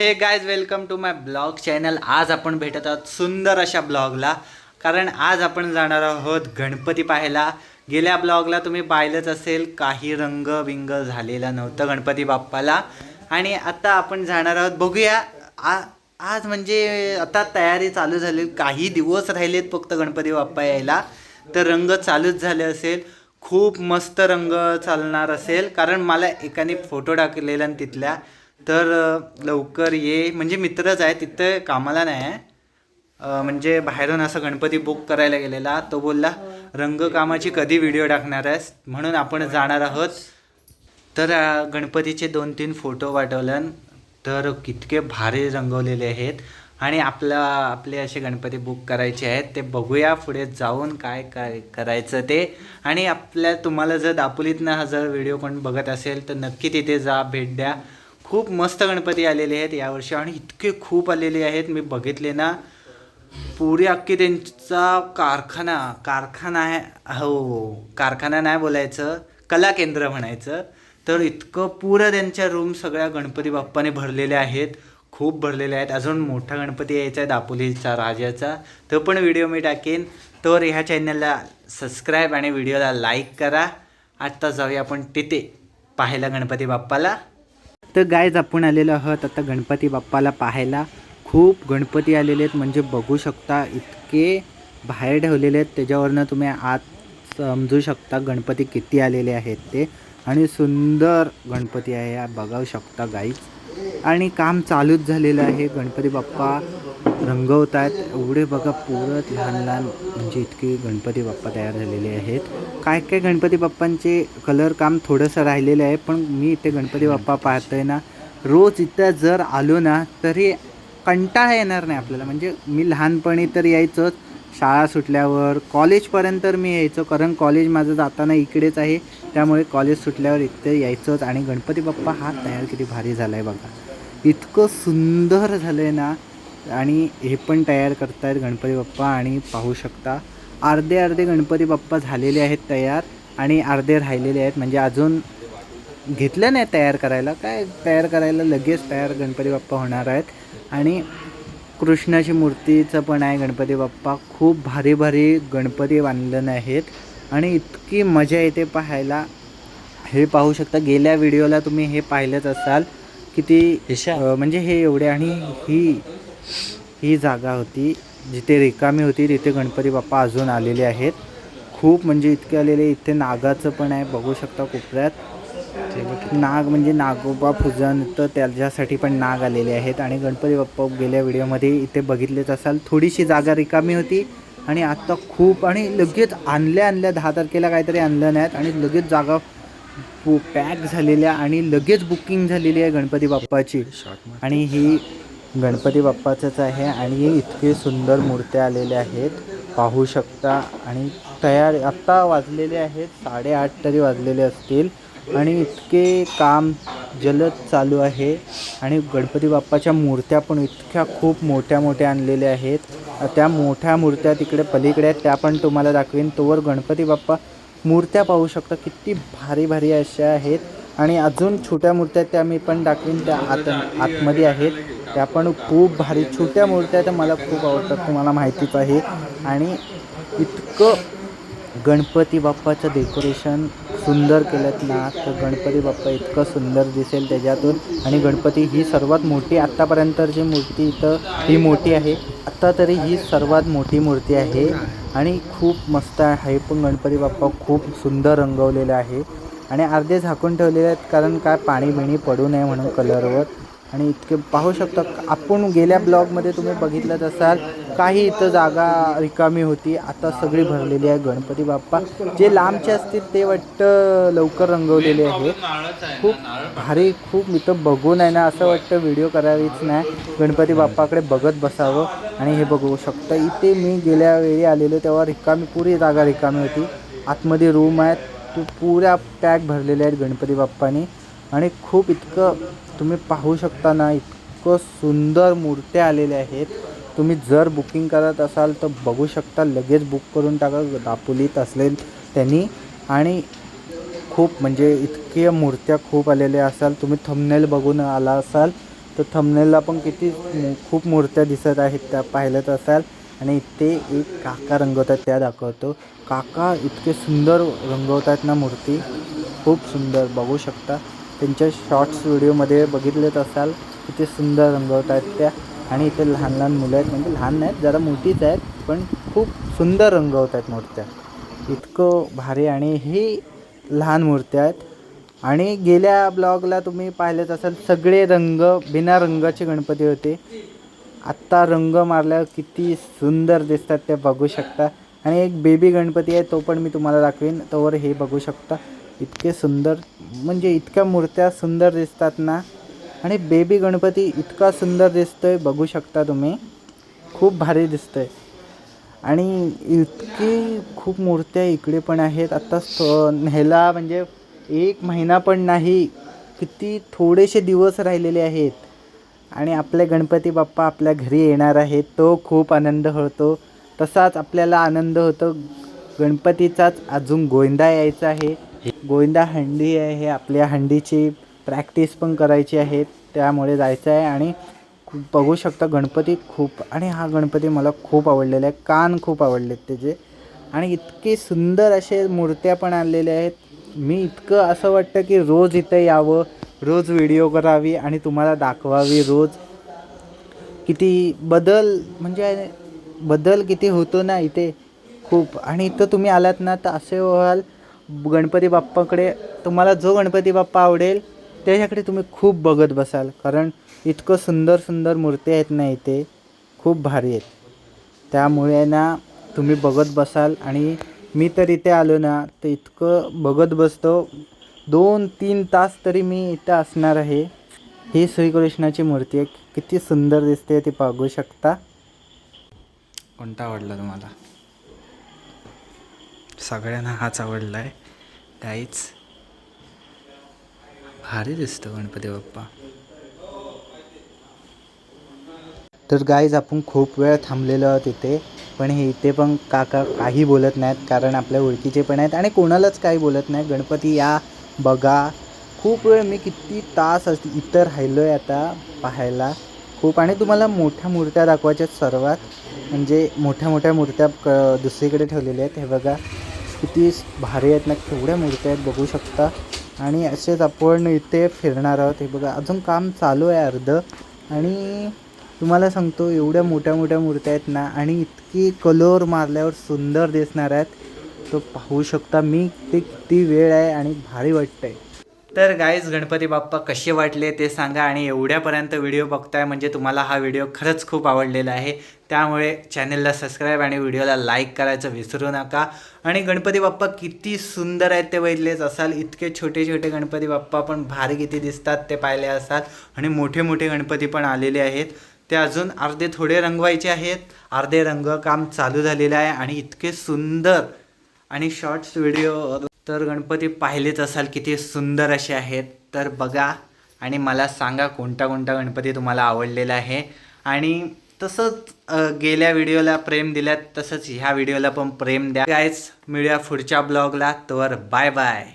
Hey guys welcome to my blog channel आज आपण भेटत आहोत सुंदर अशा ब्लॉगला कारण आज आपण जाणार आहोत गणपती पाहायला. गेल्या ब्लॉगला तुम्ही पाहिलंच असेल काही रंग बिंग झालेला नव्हतं गणपती बाप्पाला. आणि आता आपण जाणार आहोत बघूया. आ आज म्हणजे आता तयारी चालू झाली. काही दिवस राहिलेत फक्त गणपती बाप्पा यायला. तर रंग चालूच झाले असेल. खूप मस्त रंग चालणार असेल. कारण मला एकाने फोटो टाकलेला तिथल्या. तर लवकर ये. म्हणजे मित्रच आहे तिथं कामाला नाही आहे. म्हणजे बाहेरून असं गणपती बुक करायला गेलेला. तो बोलला रंगकामाची कधी व्हिडिओ टाकणार आहेस? म्हणून आपण जाणार आहोत. तर गणपतीचे दोन तीन फोटो पाठवलं तर कितके भारी रंगवलेले आहेत. आणि आपला आपले असे गणपती बुक करायचे आहेत. ते बघूया पुढे जाऊन काय काय करायचं ते. आणि आपल्या तुम्हाला जर दापोलीतनं हा जर व्हिडिओ कोण बघत असेल तर नक्की तिथे जा भेट द्या. खूप मस्त गणपती आलेले आहेत यावर्षी आणि इतके खूप आलेले आहेत. मी बघितले ना पुरी अख्खी त्यांचा कारखाना कारखाना आहे हो कारखाना नाही बोलायचं कला केंद्र म्हणायचं. तर इतकं पुरं त्यांच्या रूम सगळ्या गणपती बाप्पाने भरलेल्या आहेत खूप भरलेले आहेत. अजून मोठा गणपती यायचा आहे दापोलीचा राजाचा. तो पण व्हिडिओ मी टाकेन. तर ह्या चॅनलला सबस्क्राईब आणि व्हिडिओला लाईक करा. आत्ता जाऊया आपण तिथे पाहायला गणपती बाप्पाला. तर गायज आपण आलेलो आहोत. आता गणपती बाप्पाला पाहायला खूप गणपती आलेले आहेत. म्हणजे बघू शकता इतके बाहेर ठेवलेले आहेत. त्याच्यावरनं तुम्ही आत समजू शकता गणपती किती आलेले आहेत ते. आणि सुंदर गणपती आहे. बघाऊ शकता गाईच आणि काम चालूच झालेलं आहे. गणपती बाप्पा रंगवत आहेत एवढे बघा पुरत लहान लहान म्हणजे इतके गणपती बाप्पा तयार झालेले आहेत. काय काय गणपती बाप्पांचे कलर काम थोडंसं राहिलेलं आहे पण मी इथे गणपती बाप्पा पाहतोय ना रोज इथं जर आलो ना तरी कंटाळा येणार नाही आपल्याला. म्हणजे मी लहानपणी तर यायचंच शाळा सुटल्यावर कॉलेजपर्यंत तर मी यायचो कारण कॉलेज माझं जाताना इकडेच आहे त्यामुळे कॉलेज सुटल्यावर इथे यायचंच. आणि गणपती बाप्पा हा तयार किती भारी झाला आहे बघा. इतकं सुंदर झालं आहे ना आणि हे पण तयार करतायत गणपती बाप्पा आणि पाहू शकता. अर्धे अर्धे गणपती बाप्पा झालेले आहेत तयार आणि अर्धे राहिलेले आहेत. म्हणजे अजून घेतलं नाही तयार करायला. काय तयार करायला लगेच तयार गणपती बाप्पा होणार आहेत. आणि कृष्णाची मूर्तीचं पण आहे गणपती बाप्पा. खूप भारी भारी गणपती बांधलेले आहेत. आणि इतकी मजा येते पाहायला. हे पाहू शकता गेल्या व्हिडिओला तुम्ही हे पाहिलंच असाल. किती म्हणजे हे एवढे आणि ही ही जागा होती जिथे रिकामी होती तिथे गणपती बाप्पा अजून आलेले आहेत. खूप म्हणजे इतके आलेले इथे नागाचं पण आहे बघू शकता कोपऱ्यात. नाग म्हणजे नागोबा पूजन तर त्याच्यासाठी पण नाग आलेले आहेत. आणि गणपती बाप्पा गेल्या व्हिडिओमध्ये इथे बघितलेच असाल थोडीशी जागा रिकामी होती. आणि आत्ता खूप आणि लगेच आणल्या आणल्या दहा तारखेला काहीतरी आणलं नाहीत. आणि लगेच जागा पॅक झालेल्या आणि लगेच बुकिंग झालेली आहे गणपती बाप्पाची. आणि ही गणपती बाप्पाचंच आहे आणि इतके सुंदर मूर्त्या आलेल्या आहेत. पाहू शकता. आणि तयार आत्ता वाजलेले आहेत. साडेआठ तरी वाजलेले असतील. आणि इतके काम जलद चालू आहे. आणि गणपती बाप्पाच्या मूर्त्या पण इतक्या खूप मोठ्या मोठ्या आणलेल्या आहेत. त्या मोठ्या मूर्त्या तिकडे पलीकडे आहेत. त्या पण तुम्हाला दाखवीन. तोवर गणपती बाप्पा मूर्त्या पाहू शकता. किती भारी भारी अशा आहेत. आणि अजून छोट्या मूर्त्या त्या मी पण दाखवीन. त्या आत आतमध्ये आहेत. त्या पण खूप भारी छोट्या मूर्त्या त्या मला खूप आवडतात तुम्हाला माहितीच आहे. आणि इतकं गणपती बाप्पाचं डेकोरेशन सुंदर केलं ना तर गणपती बाप्पा इतकं सुंदर दिसेल त्याच्यातून. आणि गणपती ही सर्वात मोठी आत्तापर्यंत जी मूर्ती इथं ही मोठी आहे. आत्ता तरी ही सर्वात मोठी मूर्ती आहे. आणि खूप मस्त आहे पण गणपती बाप्पा खूप सुंदर रंगवलेलं आहे. आणि अर्धे झाकून ठेवलेले आहेत कारण काय पाणी बिणी पडू नये म्हणून कलरवर आणि इतके पाहू शकता आपण गेल्या ब्लॉगमध्ये तुम्ही बघितलंच असाल काही इथं जागा रिकामी होती. आता सगळी भरलेली आहे गणपती बाप्पा. जे लांबचे असतील ते वाटतं लवकर रंगवलेले आहे. खूप भारी खूप इथं बघून आहे ना असं वाटतं व्हिडिओ करावीच नाही. गणपती बाप्पाकडे बघत बसावं आणि हे बघू शकता. इथे मी गेल्या वेळी आलेलो तेव्हा रिकामी पुरी जागा रिकामी होती. आतमध्ये रूम आहेत. तो पुऱ्या पॅक भरलेल्या आहेत गणपती बाप्पानी. आणि खूप इतकं तुम्ही पाहू शकता ना इतकं सुंदर मूर्त्या आलेल्या आहेत. तुम्ही जर बुकिंग करत असाल तर बघू शकता लगेच बुक करून टाका. दापोलीत असेल त्यांनी. आणि खूप म्हणजे इतक्या मूर्त्या खूप आलेल्या असाल. तुम्ही थंबनेल बघून आला असाल तर थंबनेलला पण किती खूप मूर्त्या दिसत आहेत त्या पाहिलंच असाल. आणि ते एक काका रंगवतात त्या दाखवतो. काका इतके सुंदर रंगवतात ना मूर्ती. खूप सुंदर बघू शकता. त्यांच्या शॉर्ट्स व्हिडिओमध्ये बघितलेच असाल किती सुंदर रंगवतात त्या. आणि इथे लहान लहान मुलं आहेत. म्हणजे लहान नाहीत जरा मोठीच आहेत पण खूप सुंदर रंगवत आहेत मूर्त्या. इतकं भारी आणि ही लहान मूर्त्या आहेत. आणि गेल्या ब्लॉगला तुम्ही पाहिलेच असाल सगळे रंग बिना रंगाचे गणपती होते. आत्ता रंग मारल्यावर किती सुंदर दिसतात ते बघू शकता. आणि एक बेबी गणपती आहे तो पण मी तुम्हाला दाखवीन. तोवर हे बघू शकता. इतके सुंदर म्हणजे इतक्या मूर्त्या सुंदर दिसतात ना. आणि बेबी गणपती इतका सुंदर दिसतोय बघू शकता तुम्ही. खूप भारी दिसतोय. आणि इतकी खूप मूर्त्या इकडे पण आहेत. आत्ता स- ह्याला म्हणजे एक महिना पण नाही किती थोडेसे दिवस राहिलेले आहेत. आणि आपले गणपती बाप्पा आपल्या घरी येणार आहेत. तो खूप आनंद होतो. तसाच आपल्याला आनंद होतो. गणपतीचाच अजून गोविंदा यायचा आहे. गोविंदा हंडी आहे हे आपल्या हंडीची प्रॅक्टिस पण करायची आहे त्यामुळे जायचं आहे. आणि खूप बघू शकता गणपती खूप आणि हा गणपती मला खूप आवडलेला आहे कान खूप आवडलेत त्याचे. आणि इतके सुंदर असे मूर्त्या पण आणलेल्या आहेत. मी इतकं असं वाटतं की रोज इथं यावं रोज व्हिडिओ करावी आणि तुम्हाला दाखवावी रोज. किती बदल म्हणजे बदल किती होतो ना इथे खूप. आणि इथं तुम्ही आलात ना तर असे व्हाल गणपती बाप्पाकडे तुम्हाला जो गणपती बाप्पा आवडेल त्याच्याकडे तुम्ही खूप बघत बसाल. कारण इतकं सुंदर सुंदर मूर्ती आहेत ना इथे. खूप भारी आहेत. त्यामुळे ना तुम्ही बघत बसाल आणि मी तर इथे आलो ना तर इतकं बघत बसतो. दोन तीन तास तरी मी इथं असणार आहे. ही श्रीकृष्णाची मूर्ती आहे. किती सुंदर दिसते ती बघू शकता. कोणता आवडला तुम्हाला? सगळ्यांना हाच आवडला आहे काहीच भारी दिसतो गणपती बाप्पा. तर गाईज आपण खूप वेळ थांबलेलो आहोत इथे पण हे इथे पण काका काही बोलत नाहीत कारण आपल्या ओळखीचे पण आहेत आणि कोणालाच काही बोलत नाही गणपती या बघा. खूप वेळ मी किती तास इतर राहिलो आहे आता पाहायला. खूप आणि तुम्हाला मोठ्या मूर्त्या दाखवायच्या आहेत सर्वात. म्हणजे मोठ्या मोठ्या मूर्त्या क दुसरीकडे ठेवलेल्या आहेत. हे बघा. किती भारी आहेत ना केवढ्या मूर्त्या आहेत बघू शकता. आणि असेच आपण इथे फिरणार आहोत. हे बघा अजून काम चालू आहे अर्ध. आणि तुम्हाला सांगतो एवढ्या मोठ्या मोठ्या मूर्त्या आहेत ना आणि इतकी कलर मारल्यावर सुंदर दिसणार आहेत. तो पाहू शकता मी ते किती वेळ आहे आणि भारी वाटतं आहे तर गाईज गणपती बाप्पा कसे वाटले ते सांगा आणि एवढ्यापर्यंत व्हिडिओ बघताय म्हणजे तुम्हाला हा व्हिडिओ खरंच खूप आवडलेला आहे. त्यामुळे चॅनलला सबस्क्राईब आणि व्हिडिओला लाईक करायचं विसरू नका. आणि गणपती बाप्पा किती सुंदर आहेत ते बघितलेच असाल. इतके छोटे छोटे गणपती बाप्पा पण भारी किती दिसतात ते पाहिले असाल. आणि मोठे मोठे गणपती पण आलेले आहेत. ते अजून अर्धे थोडे रंगवायचे आहेत. अर्धे रंग काम चालू झालेलं आहे आणि इतके सुंदर आणि शॉर्ट्स व्हिडिओ तर गणपती पाहिलेच असाल किती सुंदर असे आहेत. तर बघा आणि मला सांगा कोणता कोणता गणपती तुम्हाला आवडलेला आहे. आणि तसंच गेल्या व्हिडिओला प्रेम दिल्यात तसंच ह्या व्हिडिओला पण प्रेम द्या. गायच मिळूया पुढच्या ब्लॉगला. तर बाय बाय.